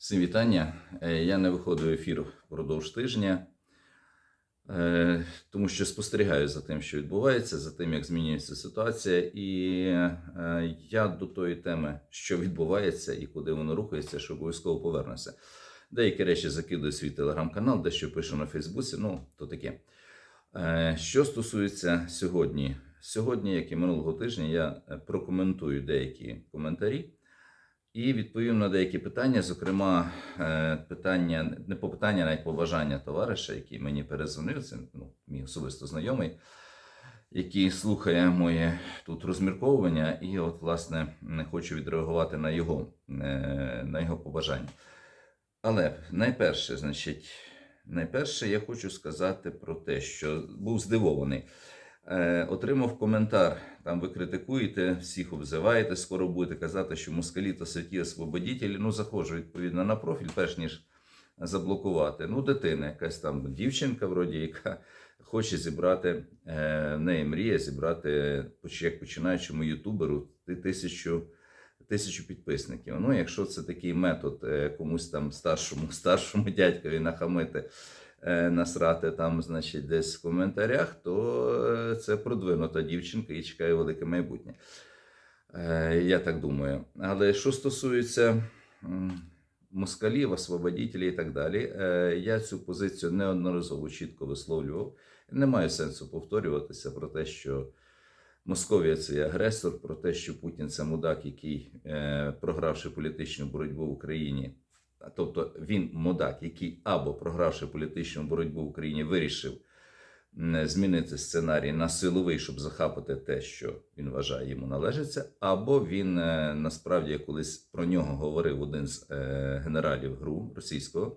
Всім вітання. Е, Я не виходив в ефір впродовж тижня, е, тому що спостерігаю за тим, що відбувається, за тим, як змінюється ситуація. І е, я до тої теми, що відбувається і куди воно рухається, що обов'язково повернуся. Деякі речі закидую свій телеграм-канал, дещо пишу на Фейсбуці, ну то таке. Що стосується сьогодні, сьогодні, як і минулого тижня, я прокоментую деякі коментарі. І відповім на деякі питання, зокрема, е, питання, не по питання, навіть побажання товариша, який мені перезвонив, це ну, мій особисто знайомий, який слухає моє тут розмірковування, і от, власне, не хочу відреагувати на його, е, на його побажання. Але найперше, значить, найперше я хочу сказати про те, що був здивований. Е, отримав коментар. Там ви критикуєте, всіх обзиваєте, скоро будете казати, що москалі то святі освободітелі. Ну, заходжу відповідно на профіль, перш ніж заблокувати. Ну, дитина, якась там дівчинка, вроді, яка хоче зібрати, е, в неї мрія зібрати, як починаючому ютуберу, тисячу. Тисячу підписників. Ну, якщо це такий метод е, комусь там старшому, старшому дядькові нахамити, насрати там, значить, десь в коментарях, то е, це продвинута дівчинка і чекає велике майбутнє. Е, Я так думаю. Але що стосується москалів, освободітелів і так далі, е, я цю позицію неодноразово чітко висловлював. Не маю сенсу повторюватися про те, що Московія це агресор, про те, що Путін це мудак, який, е, програвши політичну боротьбу в Україні, тобто він мудак, який або програвши політичну боротьбу в Україні, вирішив змінити сценарій на силовий, щоб захапати те, що він вважає йому належиться, або він е, насправді колись про нього говорив один з е, генералів ГРУ російського.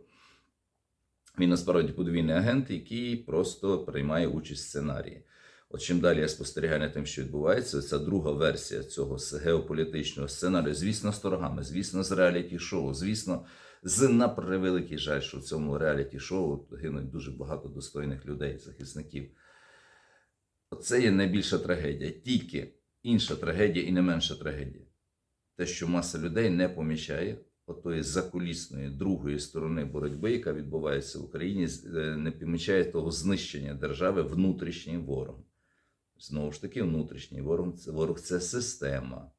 Він насправді подвійний агент, який просто приймає участь в сценарії. От чим далі я спостерігаю над тим, що відбувається, це друга версія цього геополітичного сценарію. Звісно, з торгами, звісно, з реаліті-шоу, звісно, з на превеликий жаль, що в цьому реаліті-шоу гинуть дуже багато достойних людей, захисників. Оце є найбільша трагедія. Тільки інша трагедія і не менша трагедія. Те, що маса людей не помічає отої закулісної другої сторони боротьби, яка відбувається в Україні, е, не помічає того знищення держави внутрішній ворог. Знову ж таки, внутрішній ворог це, ворог це система.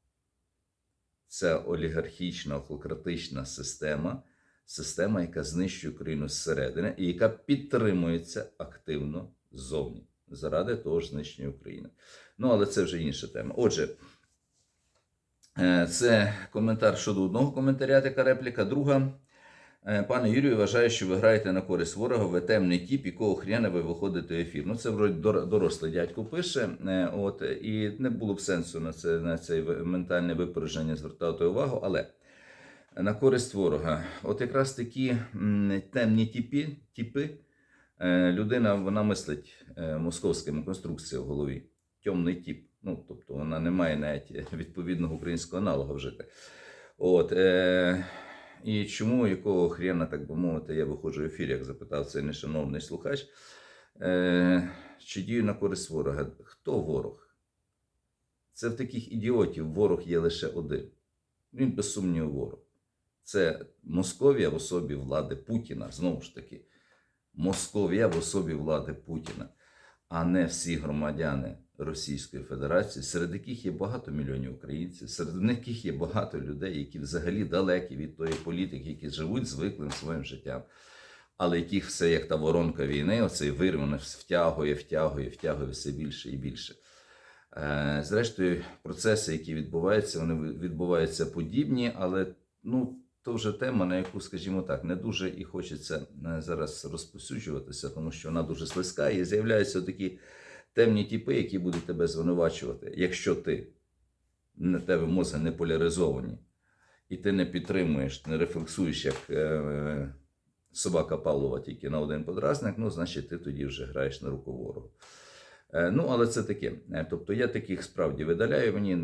Це олігархічна, охлократична система, система, яка знищує Україну зсередини і яка підтримується активно ззовні заради того ж знищення України. Ну, але це вже інша тема. Отже, е, це коментар щодо одного коментаря, така репліка. Друга. Е, Пане Юрію, вважаю, що ви граєте на користь ворога, ви темний тіп, якого хрена ви виходите в ефір. Ну, це вроді дорослий дядько пише. е, От, і не було б сенсу на це на це ментальне випередження звертати увагу, але на користь ворога. От якраз такі темні тіпи, тіпи, е, людина вона мислить е, московськими конструкціями в голові. Темний тіп. Ну, тобто вона не має навіть відповідного українського аналога вжити. От, е, і чому, якого хрена, так би мовити, я виходжу в ефір, як запитав цей нешановний слухач, е, чи дію на користь ворога? Хто ворог? Це в таких ідіотів ворог є лише один. Він без сумніву ворог. Це Московія в особі влади Путіна, знову ж таки, Московія в особі влади Путіна, а не всі громадяни Російської Федерації, серед яких є багато мільйонів українців, серед яких є багато людей, які взагалі далекі від тої політики, які живуть звиклим своїм життям, але яких все як та воронка війни, оцей вир, втягує, втягує, втягує все більше і більше. Е, Зрештою, процеси, які відбуваються, вони відбуваються подібні, але ну, то вже тема, на яку, скажімо так, не дуже і хочеться е, зараз розповсюджуватися, тому що вона дуже слизька, і з'являються такі темні тіпи, які будуть тебе звинувачувати, якщо ти на тебе мозги не поляризовані, і ти не підтримуєш, не рефлексуєш, як е, собака Павлова тільки на один подразник, ну, значить, ти тоді вже граєш на руку ворогу. Е, Ну, але це таке. Е, Тобто я таких справді видаляю. Мені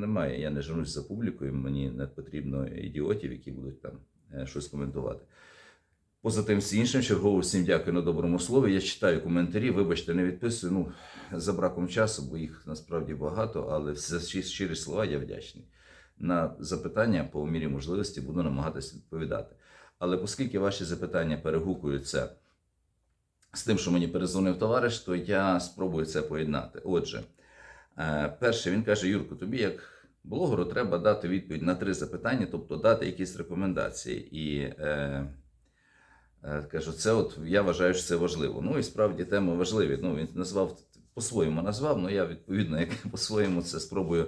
немає, я не женусь за публікою, мені не потрібно ідіотів, які будуть там е, щось коментувати. Поза тим всім іншим, чергово всім дякую на доброму слові. Я читаю коментарі, вибачте, не відписую. Ну, за браком часу, бо їх насправді багато, але за щирі слова я вдячний. на запитання по мірі можливості буду намагатися відповідати. Але оскільки ваші запитання перегукуються з тим, що мені перезвонив товариш, то я спробую це поєднати. Отже, е, перше, він каже: Юрко, тобі як блогеру треба дати відповідь на три запитання, тобто дати якісь рекомендації. І е, е, кажу, це от я вважаю, що це важливо. Ну і справді теми важливі. Ну, він назвав по-своєму назвав, але я відповідно, як по-своєму це спробую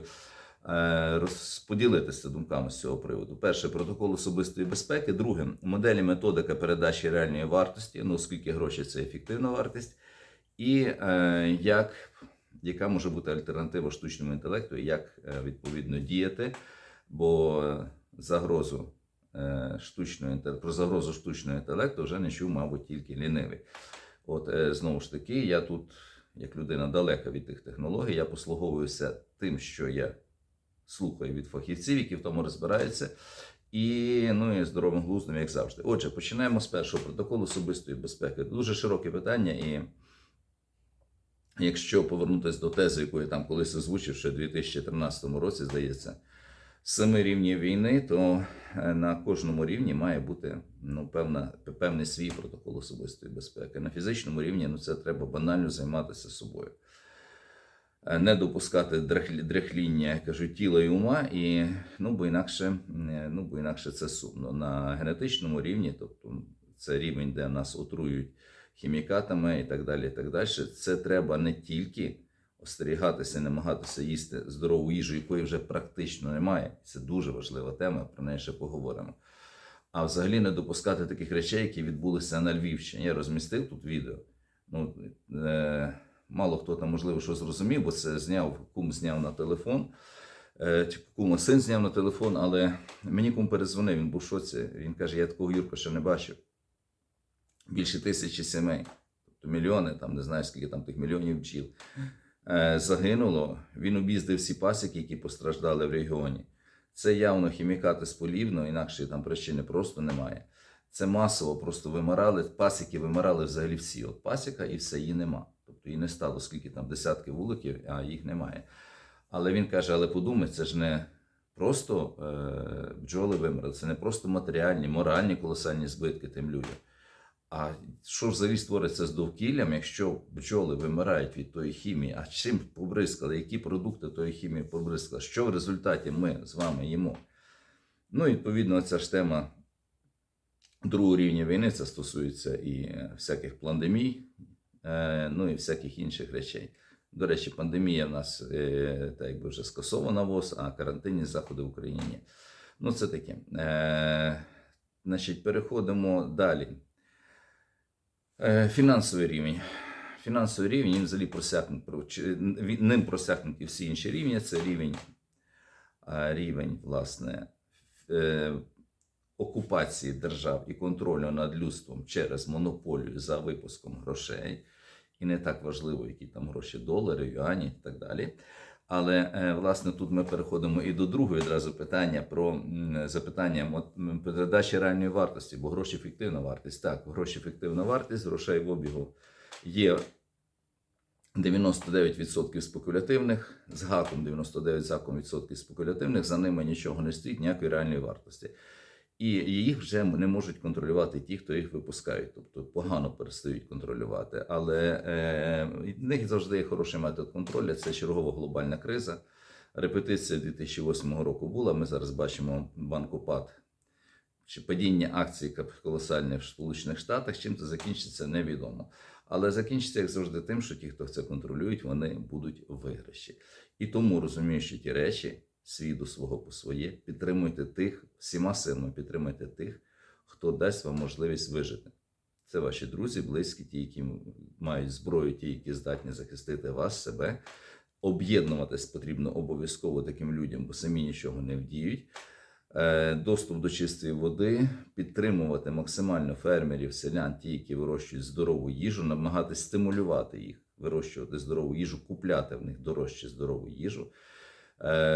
розподілитися думками з цього приводу. Перше протокол особистої безпеки. Друге моделі методика передачі реальної вартості, ну оскільки гроші це ефективна вартість, і е, як, яка може бути альтернатива штучному інтелекту, і як е, відповідно діяти, бо загрозу. е, Штучного інтелекту, про загрозу штучного інтелекту вже не чув, мабуть, тільки лінивий. От е, знову ж таки, я тут, як людина далека від тих технологій, я послуговуюся тим, що я слухаю від фахівців, які в тому розбираються, і ну і здоровим глуздом, як завжди. Отже, починаємо з першого протоколу особистої безпеки. Дуже широке питання, і якщо повернутися до тези, яку я там колись озвучив ще в 2013 році, здається, семи рівнів війни, то е, на кожному рівні має бути ну, певна, певний свій протокол особистої безпеки. На фізичному рівні ну, це треба банально займатися собою. Е, Не допускати дрехлі- дрехління, я кажу, тіла і ума, і ну, бо інакше, е, ну, бо інакше це сумно. На генетичному рівні, тобто це рівень, де нас отрують хімікатами і так далі. і так далі. Це треба не тільки остерігатися, намагатися їсти здорову їжу, якої вже практично немає. Це дуже важлива тема, про неї ще поговоримо. А взагалі не допускати таких речей, які відбулися на Львівщині. Я розмістив тут відео. Ну, е, мало хто там, можливо, що зрозумів, бо це зняв, кум зняв на телефон. Е, кума син зняв на телефон, але мені кум перезвонив, він був в шоці. Він каже, я такого Юрка ще не бачив. Більше тисячі сімей, тобто мільйони, там не знаю, скільки там тих мільйонів бджіл е, загинуло. Він об'їздив всі пасіки, які постраждали в регіоні. Це явно хімікати з полівно, інакше там причини просто немає. Це масово просто вимирали, пасіки вимирали взагалі всі. От пасіка і все, її нема. Тобто її не стало, скільки там десятки вуликів, а їх немає. Але він каже: але подумай, це ж не просто е, бджоли вимерли, це не просто матеріальні, моральні колосальні збитки тим людям. А що взагалі створиться з довкіллям, якщо бджоли вимирають від тої хімії, а чим побризкали, які продукти тої хімії побризкали, що в результаті ми з вами їмо? Ну, відповідно, ця ж тема другого рівня війни, це стосується і е, всяких пандемій, ну і всяких інших речей. До речі, пандемія в нас е, так якби вже скасована ВОЗ, а карантинні заходи в Україні ні. Ну, це таке. Е, значить, переходимо далі. Е, Фінансовий рівень. Фінансовий рівень він взагалі просякнут, ним просякнуті всі інші рівні. Це рівень, е, рівень власне, е, окупації держав і контролю над людством через монополію за випуском грошей. І не так важливо, які там гроші, долари, юані і так далі. Але е, власне тут ми переходимо і до другого відразу питання про запитання передачі реальної вартості, бо гроші фіктивна вартість. Так, гроші фіктивна вартість, грошей в обігу є 99% спекулятивних, з гаком 99 заком відсотків спекулятивних, за ними нічого не стоїть, ніякої реальної вартості. І їх вже не можуть контролювати ті, хто їх випускають, тобто погано перестають контролювати. Але е, в них завжди є хороший метод контролю. Це чергова глобальна криза. Репетиція 2008 року була. Ми зараз бачимо банкопад чи падіння акцій колосальне в Сполучених Штатах. Чим це закінчиться, невідомо. Але закінчиться, як завжди, тим, що ті, хто це контролюють, вони будуть виграші. І тому, розуміючи ті речі, свій до свого по своє, підтримуйте тих, всіма силами підтримуйте тих, хто дасть вам можливість вижити. Це ваші друзі, близькі, ті, які мають зброю, ті, які здатні захистити вас, себе. Об'єднуватись потрібно обов'язково таким людям, бо самі нічого не вдіють. Е, Доступ до чистої води, підтримувати максимально фермерів, селян, ті, які вирощують здорову їжу, намагатись стимулювати їх вирощувати здорову їжу, купляти в них дорожче здорову їжу,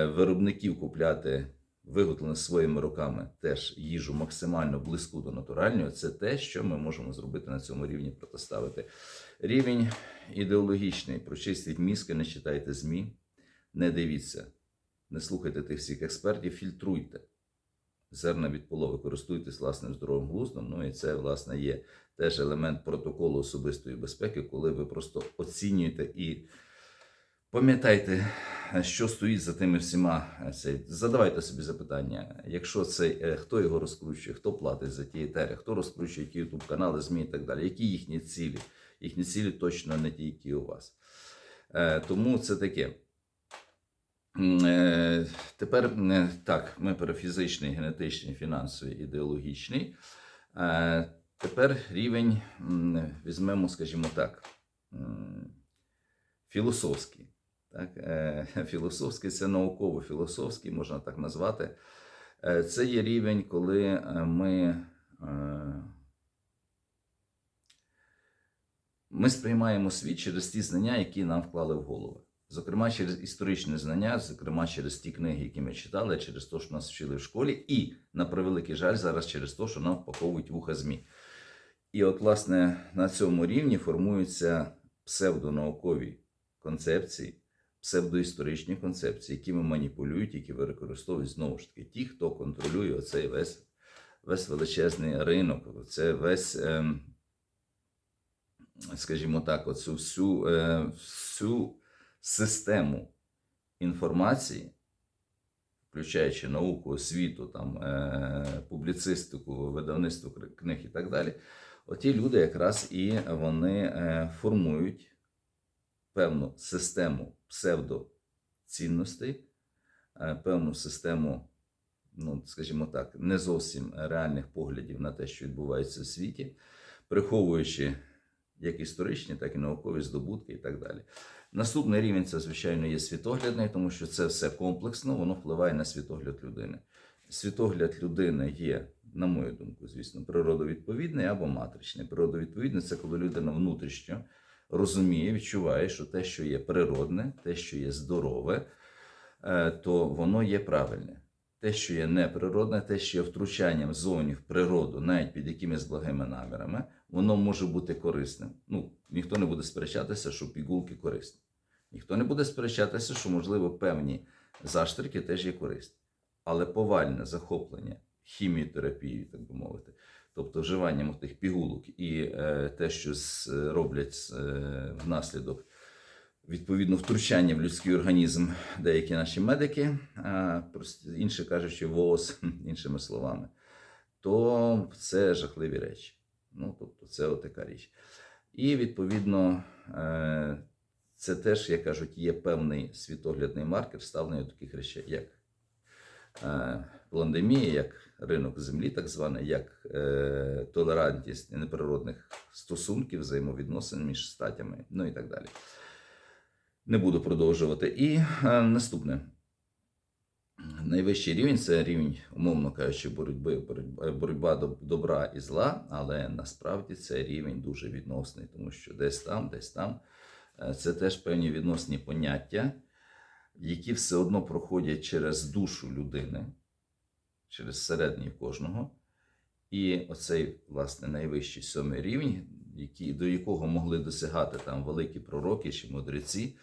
виробників купляти виготовлену своїми руками теж їжу максимально близьку до натуральної. Це те, що ми можемо зробити на цьому рівні, протиставити. Рівень ідеологічний. Прочистіть мізки, не читайте ЗМІ, не дивіться не слухайте тих всіх експертів, фільтруйте зерна від полови, користуйтесь власним здоровим глуздом. Ну і це, власне, є теж елемент протоколу особистої безпеки, коли ви просто оцінюєте і пам'ятайте, що стоїть за тими всіма. е, задавайте собі запитання, якщо це е, хто його розкручує, хто платить за ті етери, хто розкручує ті ютуб канали, ЗМІ і так далі, які їхні цілі? Їхні цілі точно не ті, які у вас. Е, Тому це таке. Тепер так, ми про фізичний, генетичний, фінансовий, ідеологічний. Тепер рівень візьмемо, скажімо так, філософський. Так? Е, Філософський це науково-філософський, можна так назвати. Е, Це є рівень, коли е, ми, ми сприймаємо світ через ті знання, які нам вклали в голови. Зокрема, через історичні знання, зокрема, через ті книги, які ми читали, через те, що нас вчили в школі, і, на превеликий жаль, зараз через те, що нам впаковують вуха ЗМІ. І от, власне, на цьому рівні формуються псевдонаукові концепції, псевдоісторичні концепції, якими маніпулюють, які використовують знову ж таки ті, хто контролює оцей весь, весь величезний ринок, це весь. Ем, скажімо так, оцю всю, е, всю систему інформації, включаючи науку, освіту, там, е, публіцистику, видавництво книг і так далі, оті люди якраз і вони е, формують певну систему псевдоцінностей, е, певну систему, ну, скажімо так, не зовсім реальних поглядів на те, що відбувається в світі, приховуючи як історичні, так і наукові здобутки і так далі. Наступний рівень це, звичайно, є світоглядний, тому що це все комплексно, воно впливає на світогляд людини. Світогляд людини є, на мою думку, звісно, природовідповідний або матричний. Природовідповідний це коли людина внутрішньо розуміє, відчуває, що те, що є природне, те, що є здорове, е, то воно є правильне. Те, що є неприродне, те, що є втручанням зовні в природу, навіть під якимись благими намірами, воно може бути корисним. Ну, ніхто не буде сперечатися, що пігулки корисні. Ніхто не буде сперечатися, що, можливо, певні заштрики теж є корисні. Але повальне захоплення хіміотерапією, так би мовити, тобто вживанням тих пігулок і е, те, що з, роблять е, внаслідок відповідно втручання в людський організм деякі наші медики, а, інші кажучи, ВООЗ, іншими словами, то це жахливі речі. Ну, тобто, це отака річ. І відповідно, е, це теж, як кажуть, є певний світоглядний маркер ставлення таких речей, як е, пандемія, як ринок землі, так званий, як е, толерантність неприродних стосунків, взаємовідносин між статями, ну і так далі. Не буду продовжувати. І е, наступне. Найвищий рівень це рівень, умовно кажучи, боротьби, боротьба, боротьба до- добра і зла, але насправді це рівень дуже відносний, тому що десь там, десь там е, це теж певні відносні поняття, які все одно проходять через душу людини, через середній кожного. І оцей, власне, найвищий сьомий рівень, який, до якого могли досягати там великі пророки чи мудреці.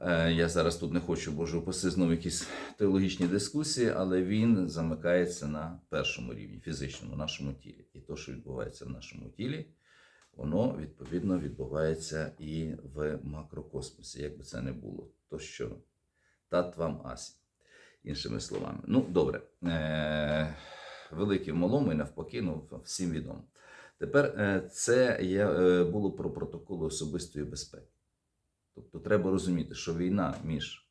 Е, Я зараз тут не хочу, боже упаси, знову якісь теологічні дискусії, але він замикається на першому рівні, фізичному, нашому тілі. І то, що відбувається в нашому тілі, воно відповідно відбувається і в макрокосмосі, як би це не було. То що татвам асі, іншими словами. Ну, добре. Е- велике в малому і навпаки, ну, всім відомо. Тепер е, це є, е, було про протоколи особистої безпеки. Тобто треба розуміти, що війна між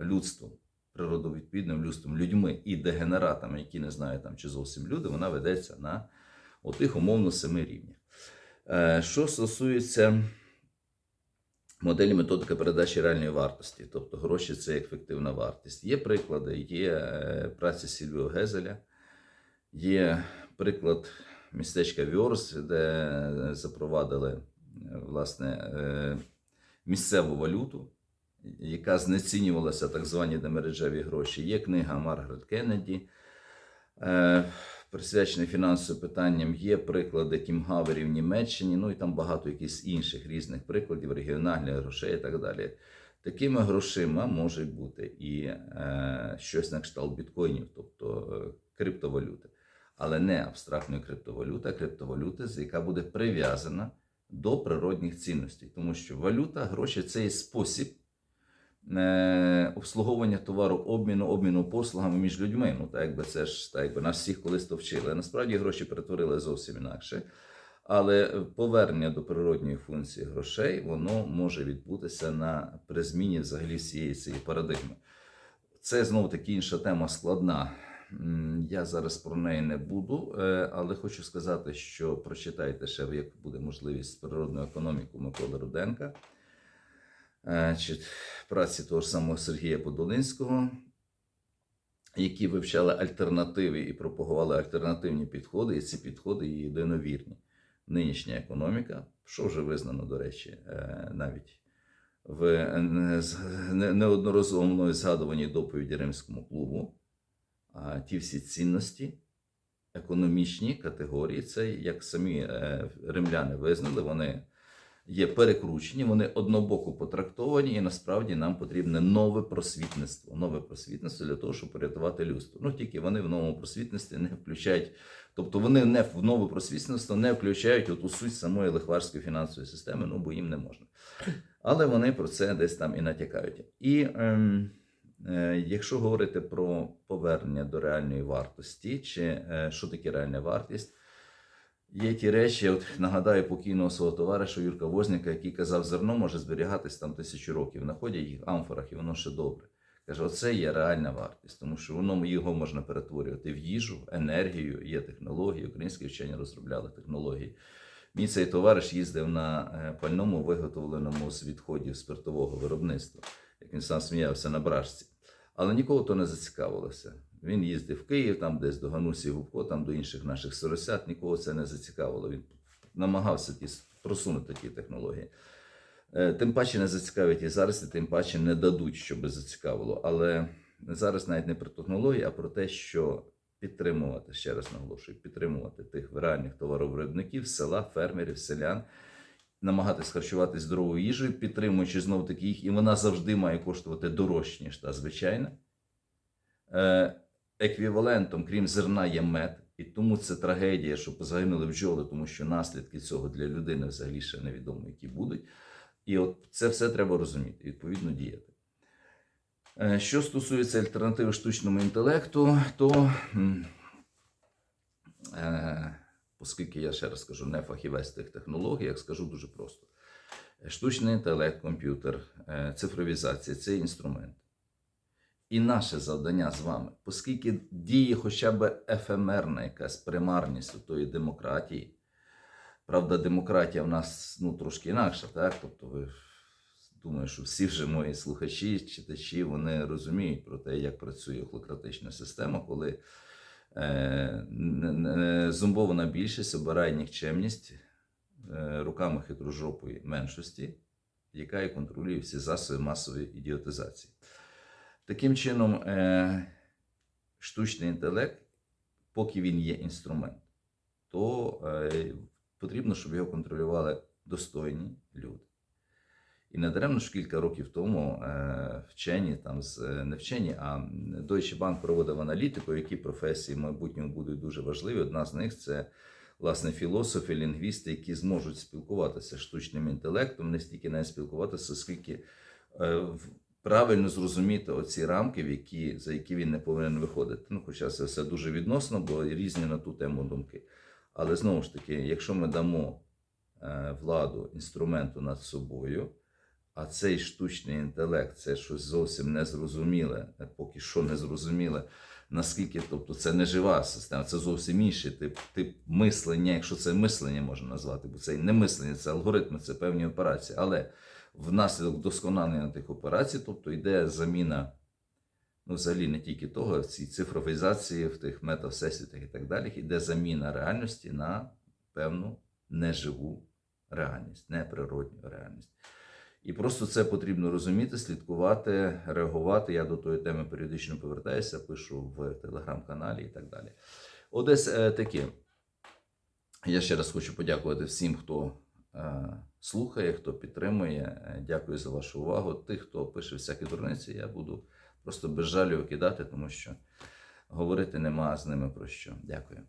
людством, природовідповідним людством, людьми і дегенератами, які не знають там чи зовсім люди, вона ведеться на отих умовно семи рівнях. Е, Що стосується моделі методики передачі реальної вартості, тобто гроші це ефективна вартість. Є приклади, є е, праця Сільвіо Гезеля, є приклад містечка Вьорс, де запровадили е, власне е, місцеву валюту, яка знецінювалася так звані демереджеві гроші. Є книга Маргарет Кеннеді, присвячена фінансовим питанням. Є приклади Кімгавері в Німеччині, ну і там багато якихось інших різних прикладів, регіональних грошей і так далі. Такими грошима може бути і е, щось на кшталт біткоїнів, тобто е, криптовалюти, але не абстрактної криптовалюти, а криптовалюти, яка буде прив'язана до природних цінностей. Тому що валюта, гроші це є спосіб обслуговування товару, обміну, обміну послугами між людьми. Ну, так якби це ж так, якби нас всіх колись то вчили. Насправді гроші перетворили зовсім інакше. Але повернення до природньої функції грошей воно може відбутися на при зміні взагалі всієї цієї парадигми. Це знову таки інша тема складна. Я зараз про неї не буду, е, але хочу сказати, що прочитайте ще, як буде можливість природну економіку Миколи Руденка е, чи праці того ж самого Сергія Подолинського, які вивчали альтернативи і пропагували альтернативні підходи, і ці підходи є єдиновірні. Нинішня економіка, що вже визнано, до речі, е, навіть в е, неодноразово мною згадуваній доповіді Римському клубу, а ті всі цінності, економічні категорії, це як самі е, римляни визнали, вони є перекручені, вони однобоко потрактовані, і насправді нам потрібне нове просвітництво. Нове просвітництво для того, щоб порятувати людство. Ну тільки вони в новому просвітництві не включають, тобто вони не в нове просвітництво не включають оту суть самої лихварської фінансової системи, ну бо їм не можна. Але вони про це десь там і натякають. І ем, е, якщо говорити про повернення до реальної вартості, чи е, що таке реальна вартість, Є ті речі, от нагадаю покійного свого товариша Юрка Возняка, який казав, зерно може зберігатись там тисячу років. Находять їх в амфорах, і воно ще добре. Каже, оце є реальна вартість, тому що воно його можна перетворювати в їжу, енергію, є технології. Українські вчені розробляли технології. Мій цей товариш їздив на е, пальному, виготовленому з відходів спиртового виробництва, як він сам сміявся на брашці. Але нікого то не зацікавилося. Він їздив в Київ, там десь до Ганусі Губко, там до інших наших соросят, нікого це не зацікавило. Він намагався ті, просунути ті технології. Е, Тим паче не зацікавить і зараз, і тим паче не дадуть, щоб зацікавило. Але зараз навіть не про технології, а про те, що підтримувати, ще раз наголошую, підтримувати тих реальних товаровиробників, села, фермерів, селян, намагатись харчувати здоровою їжею, підтримуючи знов таки їх, і вона завжди має коштувати дорожче, ніж та звичайна. Еквівалентом, крім зерна, є мед. І тому це трагедія, що загинули бджоли, тому що наслідки цього для людини взагалі ще невідомо, які будуть. І от це все треба розуміти, відповідно діяти. Е, Що стосується альтернативи штучному інтелекту, то е, оскільки я ще раз скажу, не фахівець тих технологій, як скажу дуже просто. Штучний інтелект, комп'ютер, е, цифровізація це інструмент. І наше завдання з вами, оскільки діє хоча б ефемерна якась примарність у тої демократії. Правда, демократія в нас ну, трошки інакша, так? Тобто, ви думаю, що всі вже мої слухачі, читачі, вони розуміють про те, як працює охлократична система, коли е, не- більшість обирає нікчемність е, руками хитрожопої меншості, яка і контролює всі засоби масової ідіотизації. Таким чином, е, штучний інтелект, поки він є інструмент, то е, потрібно, щоб його контролювали достойні люди. І не ж кілька років тому е, вчені, там не вчені, а Deutsche Bank проводив аналітику, які професії в майбутньому будуть дуже важливі. Одна з них це власне філософи, лінгвісти, які зможуть спілкуватися з штучним інтелектом, не стільки не спілкуватися, скільки правильно зрозуміти оці рамки, в які, за які він не повинен виходити. Ну, хоча це все дуже відносно, бо різні на ту тему думки. Але знову ж таки, якщо ми дамо е, владу інструменту над собою, а цей штучний інтелект це щось зовсім незрозуміле, е, поки що незрозуміле, наскільки, тобто це не жива система, це зовсім інший тип, тип мислення, якщо це мислення можна назвати, бо це і не мислення, це алгоритми, це певні операції. Але внаслідок вдосконалення тих операцій, тобто йде заміна, ну, взагалі не тільки того, в цій цифровізації, в тих метавсесвітах і так далі, йде заміна реальності на певну неживу реальність, неприродню реальність. І просто це потрібно розуміти, слідкувати, реагувати. Я до тої теми періодично повертаюся, пишу в телеграм-каналі і так далі. Одесь е, таке. Я ще раз хочу подякувати всім, хто слухає, хто підтримує. Е, Дякую за вашу увагу. Тих, хто пише всякі дурниці, я буду просто без жалю кидати, тому що говорити нема з ними про що. Дякую.